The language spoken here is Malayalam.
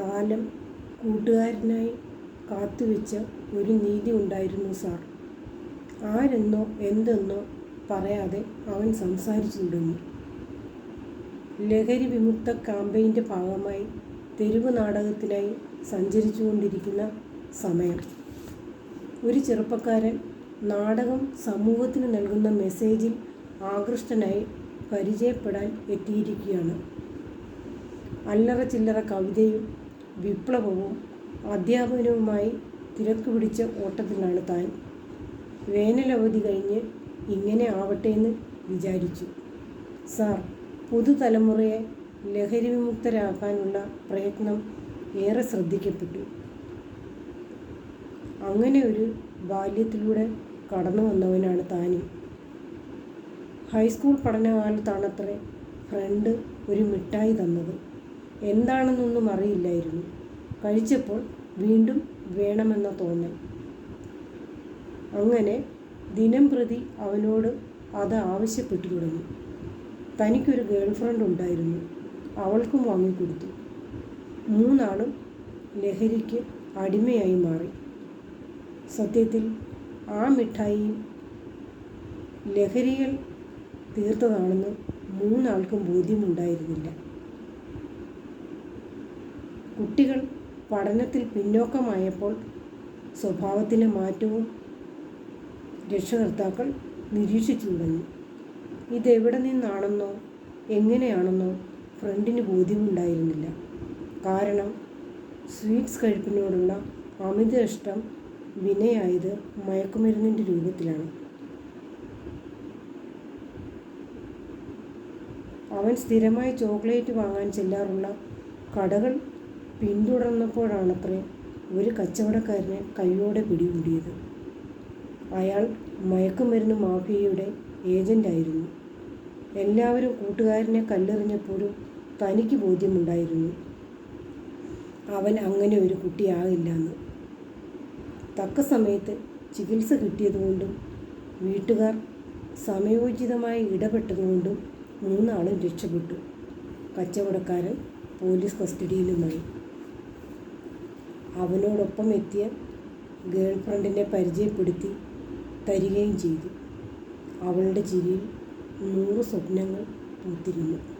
കാലം കൂട്ടുകാരനായി കാത്തുവെച്ച ഒരു നീതി ഉണ്ടായിരുന്നു സാർ. ആരെന്നോ എന്തെന്നോ പറയാതെ അവൻ സംസാരിച്ചു തുടങ്ങി ലഹരി വിമുക്ത ക്യാമ്പയിന്റെ ഭാഗമായി തെരുവ് നാടകത്തിനായി സഞ്ചരിച്ചുകൊണ്ടിരിക്കുന്ന സമയം. ഒരു ചെറുപ്പക്കാരൻ നാടകം സമൂഹത്തിന് നൽകുന്ന മെസ്സേജിൽ ആകൃഷ്ടനായി പരിചയപ്പെടാൻ എത്തിയിരിക്കുകയാണ്. അല്ലറ ചില്ലറ കവിതയും വിപ്ലവവും അധ്യാപനവുമായി തിരക്ക് പിടിച്ച ഓട്ടത്തിലാണ് താൻ. വേനലവധി കഴിഞ്ഞ് ഇങ്ങനെ ആവട്ടെ എന്ന് വിചാരിച്ചു. സാർ പുതുതലമുറയെ ലഹരി വിമുക്തരാക്കാനുള്ള പ്രയത്നം ഏറെ ശ്രദ്ധിക്കപ്പെട്ടു. അങ്ങനെ ഒരു ബാല്യത്തിലൂടെ കടന്നു വന്നവനാണ് താനും. ഹൈസ്കൂൾ പഠനകാലത്താണത്രേ ഫ്രണ്ട് ഒരു മിഠായി തന്നത്. എന്താണെന്നൊന്നും അറിയില്ലായിരുന്നു. കഴിച്ചപ്പോൾ വീണ്ടും വേണമെന്ന തോന്നൽ. അങ്ങനെ ദിനം പ്രതി അവനോട് അത് ആവശ്യപ്പെട്ടു തുടങ്ങി. തനിക്കൊരു ഗേൾ ഫ്രണ്ട് ഉണ്ടായിരുന്നു. അവൾക്കും വാങ്ങിക്കൊടുത്തു. മൂന്നാളും ലഹരിക്ക് അടിമയായി മാറി. സത്യത്തിൽ ആ മിഠായി ലഹരികൾ തീർത്തതാണെന്ന് മൂന്നാൾക്കും ബോധ്യമുണ്ടായിരുന്നില്ല. കുട്ടികൾ പഠനത്തിൽ പിന്നോക്കമായപ്പോൾ സ്വഭാവത്തിലെ മാറ്റവും രക്ഷകർത്താക്കൾ നിരീക്ഷിച്ചു തുടങ്ങി ഇതെവിടെ നിന്നാണെന്നോ എങ്ങനെയാണെന്നോ ഫ്രണ്ടിന് ബോധ്യമുണ്ടായിരുന്നില്ല. കാരണം സ്വീറ്റ്സ് കഴിപ്പിനോടുള്ള അമിത ഇഷ്ടം വിനയായത് മയക്കുമരുന്നിന്റെ രൂപത്തിലാണ്. അവൻ സ്ഥിരമായി ചോക്ലേറ്റ് വാങ്ങാൻ ചെല്ലാറുള്ള കടകൾ പിന്തുടർന്നപ്പോഴാണത്രേ ഒരു കച്ചവടക്കാരനെ കൈയോടെ പിടികൂടിയത്. അയാൾ മയക്കുമരുന്ന് മാഫിയയുടെ ഏജന്റായിരുന്നു എല്ലാവരും കൂട്ടുകാരനെ കല്ലെറിഞ്ഞപ്പോഴും തനിക്ക് ബോധ്യമുണ്ടായിരുന്നു. അവൻ അങ്ങനെ ഒരു കുട്ടിയാകില്ലെന്ന്. തക്ക സമയത്ത് ചികിത്സ കിട്ടിയതുകൊണ്ടും വീട്ടുകാർ സമയോചിതമായി ഇടപെട്ടതുകൊണ്ടും മൂന്നാളും രക്ഷപ്പെട്ടു. കച്ചവടക്കാരൻ പോലീസ് കസ്റ്റഡിയിലുമായി. അവനോടൊപ്പം എത്തിയ ഗേൾ ഫ്രണ്ടിനെ പരിചയപ്പെടുത്തി തരികയും ചെയ്തു. അവളുടെ ചിരിയിൽ നൂറ് സ്വപ്നങ്ങൾ പൂത്തിരുന്നു.